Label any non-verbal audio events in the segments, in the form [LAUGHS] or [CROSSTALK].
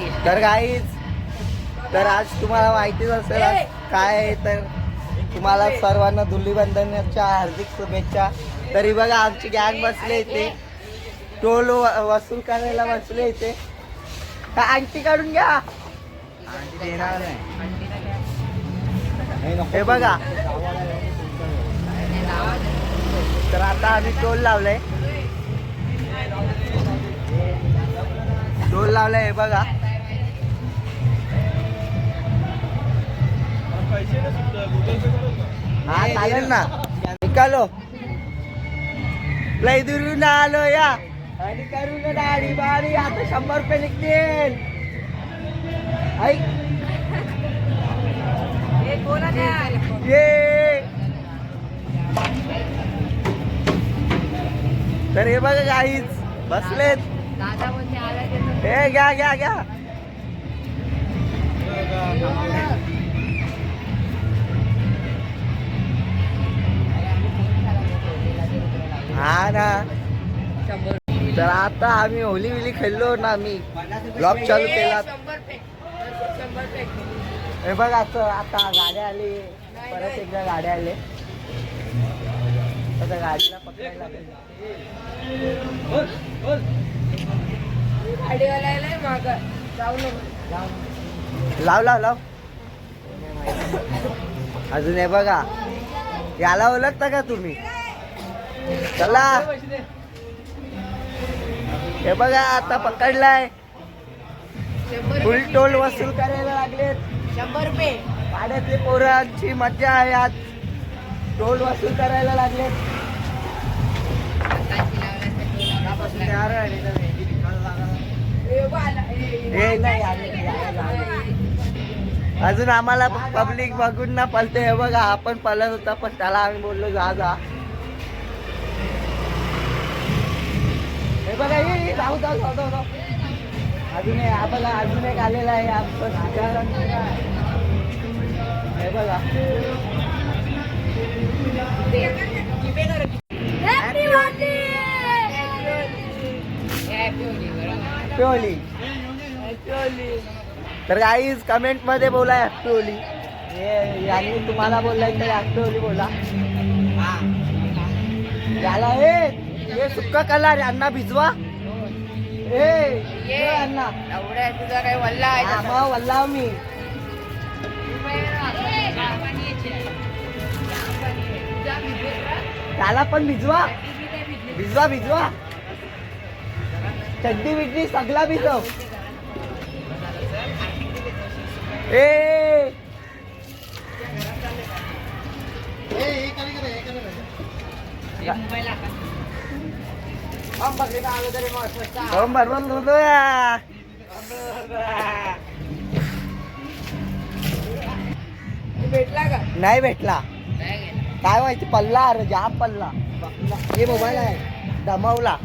तर काहीच तर आज तुम्हाला माहितीच असेल आज काय आहे तर तुम्हाला सर्वांना धुलीबंधनाच्या हार्दिक शुभेच्छा. तरी बघा आमची गँग बसले इथे. टोल व- वसूल करायला बसले इथे. का अंगठी काढून घ्या. हे बघा. तर आता आम्ही टोल लावलंय. टोल लावलाय हे बघा. हा चालेल ना. निकालो. लय दुरून आलो या. आणि करून दाढी बारी आता शंभर रुपये निघतील. ऐक. तर हे बघा काहीच बसलेत. हे घ्या घ्या घ्या. हा ना. तर आता आम्ही होली विली खेळलो ना आम्ही ब्लॉग चालू केला. हे बघ असं आता गाड्या आली. परत एकदा गाड्या आले. आता गाडीला पकडायला. लाव लाव लाव. अजून हे बघा. याला ओळखता का तुम्ही? चला. हे बघा आता पकडलाय. फुल टोल वसूल करायला लागलेत. शंभर रुपये. पाड्यातले पोरांची मजा आहे आज. टोल वसूल करायला लागलेत. हे. अजून आम्हाला पब्लिक बघून ना पलते हे बघा आपण पलत होता पण त्याला आम्ही बोललो जा जा. हे बघा ये, ये, जाऊ जाऊ जाऊ जाऊ जाऊ. अजून आपल्याला अजून एक आलेला आहे आपण हे बघा. पिओली तर काहीच कमेंटमध्ये बोला हॅपी होली हे यांनी तुम्हाला बोललाय तर हॅपी होली बोला. याला हे हे सुक्क कलर यांना भिजवा. ए ये. अण्णा. एवढ्या तुझा काही वल्ला आहे? हा. मग वल्लाव मी. त्याला पण भिजवा. भिजवा भिजवा. चड्डी बिड्डी सगळा भिजव. ए. ओम बरोबर बोलतो या भेटला का नाही भेटला. काय माहिती पल्ला अरे जाम पल्ला. हे मोबाईल आहे. दमवला.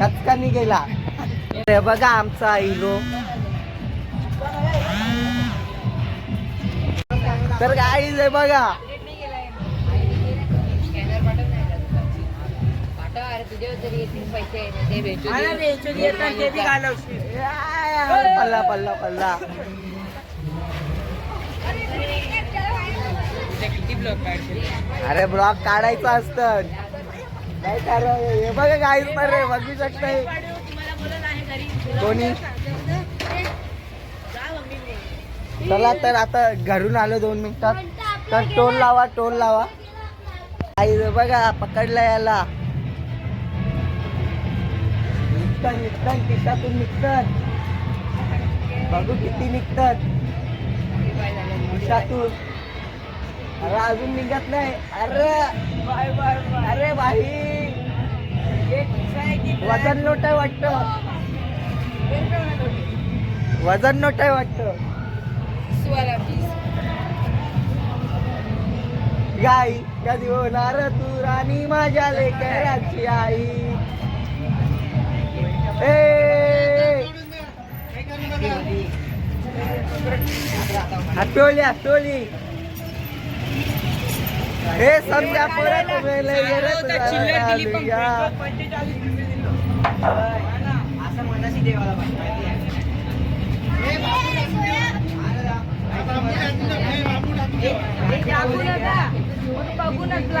कचकानी गेला. अरे बघा आमचा हिरो तर काय बघा. पल्ला पल्ला पल्ला. अरे ब्लॉग काढायचं असतं. नाही हे बघा काहीच नाही रे बघू. शकताय. कोणी? चला तर आता घरून आलो दोन मिनिटात. तर टोल लावा टोल लावा. आई बघा पकडला याला. निघतात निघतात खिशातून निघतात बघू किती निघतात खिशातून. अरे अजून निघत नाही अरे अरे बाई वजन नोट आहे वाटतं. वजन नोट आहे वाटतं. गाई कधी होणार तू राणी माझ्या लेकराची आई? हटोली हटोली हे समजा परत असं मनाशी देवाला बघू नका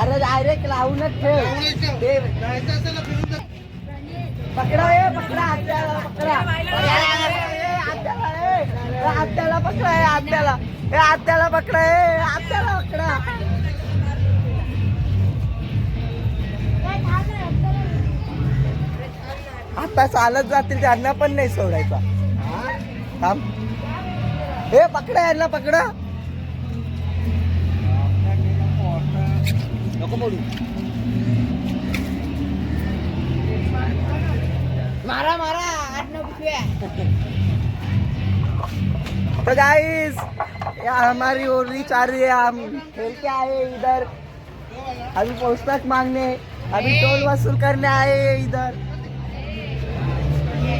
अरे डायरेक्ट लावूनच ठेव. ते पकडा ए पकडा आत्याला पकडा. ए, आत्याला ए. आत्याला पकडा ए आत्याला. ए आत्याला पकडा ए आत्याला पकडा. आता चालत जातील त्यांना पण नाही सोडायचा. थांब. हे पकडा यांना पकडा. नको मोडू मारा मारा आठ नऊ पिशव्या. तो गाइस हमारी हमारी ओरली आ रही है हम खेल के आए इधर। अभी पुस्तक मांगने अभी टोल वसूल करने आए इधर।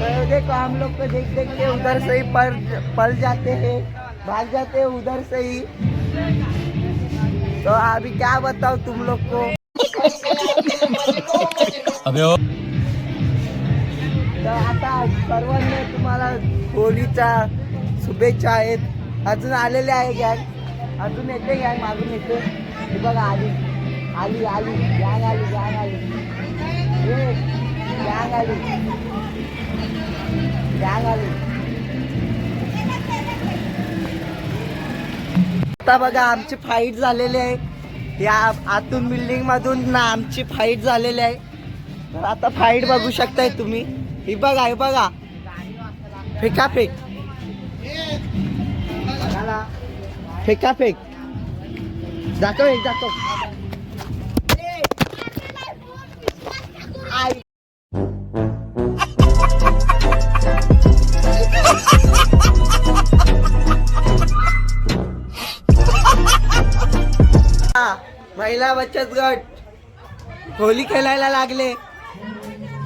तो देखो हम लोग को देख देख के उधर से ही पल पल जाते हैं भाग जाते हैं उधर से ही। तो अभी क्या बताओ तुम लोग को? अबे ओ। तर आता सर्वांना तुम्हाला होलीच्या शुभेच्छा आहेत. अजून आलेले आहे गॅग. अजून येते गॅग मागून येते. हे बघा आली. आली आली. गॅग आली गॅग आली. गॅग आली गॅग आली आता बघा आमची फाईट झालेली आहे. या आतून बिल्डिंग मधून ना आमची फाईट झालेली आहे. तर आता फाईट बघू शकताय तुम्ही. ही बघा हे बघा. फेका फेक. फेका फेक. जातो एक जातो महिला गट होली खेळायला लागले.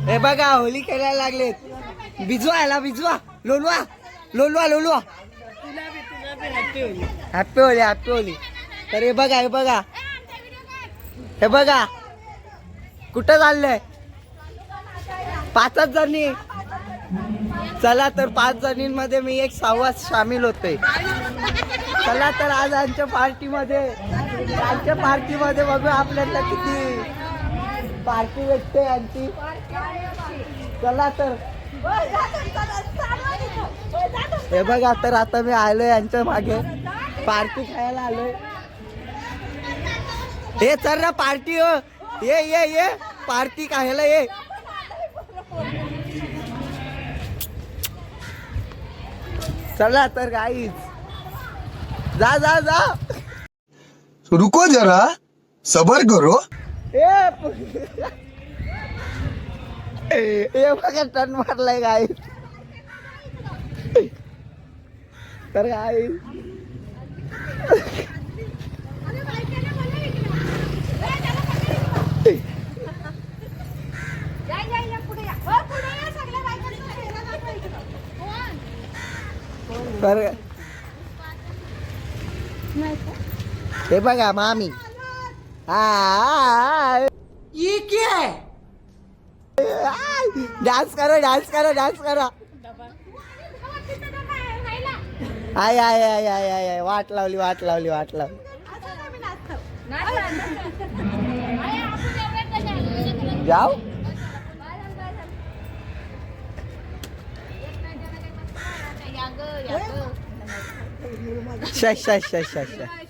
हे बघा होली खेळायला लागलेत. भिजवा याला भिजवा. लोलवा. लोलवा लोलवा. हॅपी होली हॅपी होली तर हे बघा हे बघा. हे बघा. कुठं चाललंय? पाचच जणी. चला तर पाच जणींमध्ये मी एक सहावा सामील होते चला तर आज आमच्या पार्टीमध्ये. आमच्या पार्टीमध्ये बघू आपल्याला किती पार्टी भेटते यांची चला तर. हे बघा तर आता मी आलोय यांच्या मागे. पार्टी खायला आलोय. हे चल ना पार्टी हो. ये ये ये. पार्टी खायला ये. चला तर गाईच जा जा जा. रुको जरा सबर करो। ए हे बघा टन मारलाय गाई. तर गाई. तर हे बघा मामी ये क्या है? डान्स करा डान्स करा डान्स करा. आय आय आय आय आय आय वाट लावली वाट लावली वाट लावली जाऊ शश शश शश शश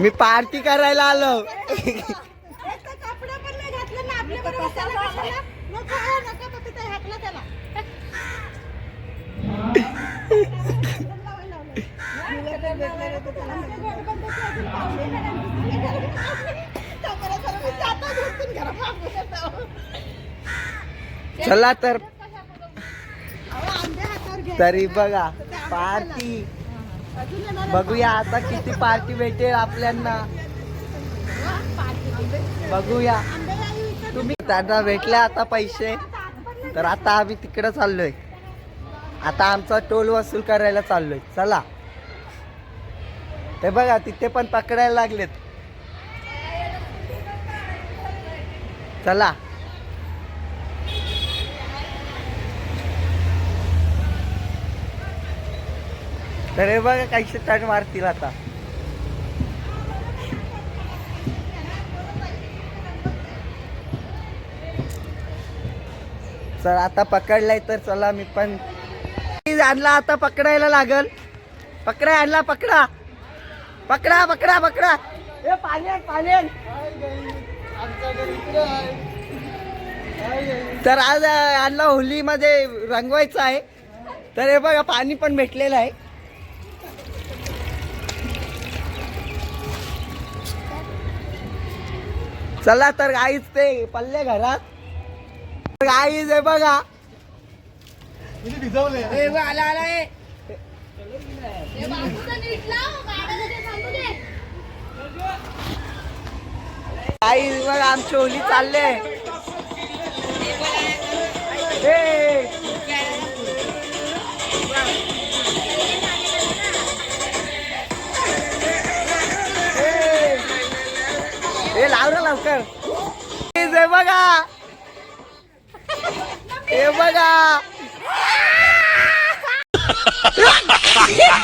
मी पार्टी करायला आलो. चला तर. तरी बघा पार्टी बघूया आता किती पार्टी भेटेल आपल्यांना. बघूया. तुम्ही त्यांना भेटले आता पैसे. तर आता आम्ही तिकडे चाललोय. आता आमचा टोल वसूल करायला चाललोय. चला. ते बघा तिथे पण पकडायला लागलेत. चला. तर हे बघा काही टर्न मारतील आता. चल आता पकडलाय तर चला मी पण. आणला आता पकडायला लागल. पकडा आणला पकडा. पकडा पकडा पकडा. ए पाण्यात पाण्यात. तर आज आणला होलीमध्ये रंगवायचं आहे. तर हे बघा पाणी पण भेटलेलं आहे. चला तर गाईच ते पल्ले घरात. गाईच आहे बघा. ए, व आला आला ए. गाईच बघा आमची होली चालले आवरा लवकर. गाईज बघा. हे बघा. [LAUGHS]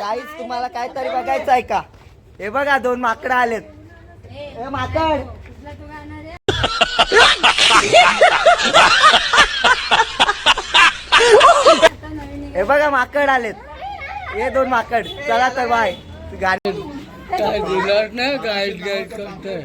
गाईज तुम्हाला काहीतरी बघायचं आहे का? हे बघा दोन माकडं आलेत. हे माकड! हे बघा माकड आलेत. हे दोन माकड. चला तर बाय. गाडी काय नाही गाईड गाईड करतोय.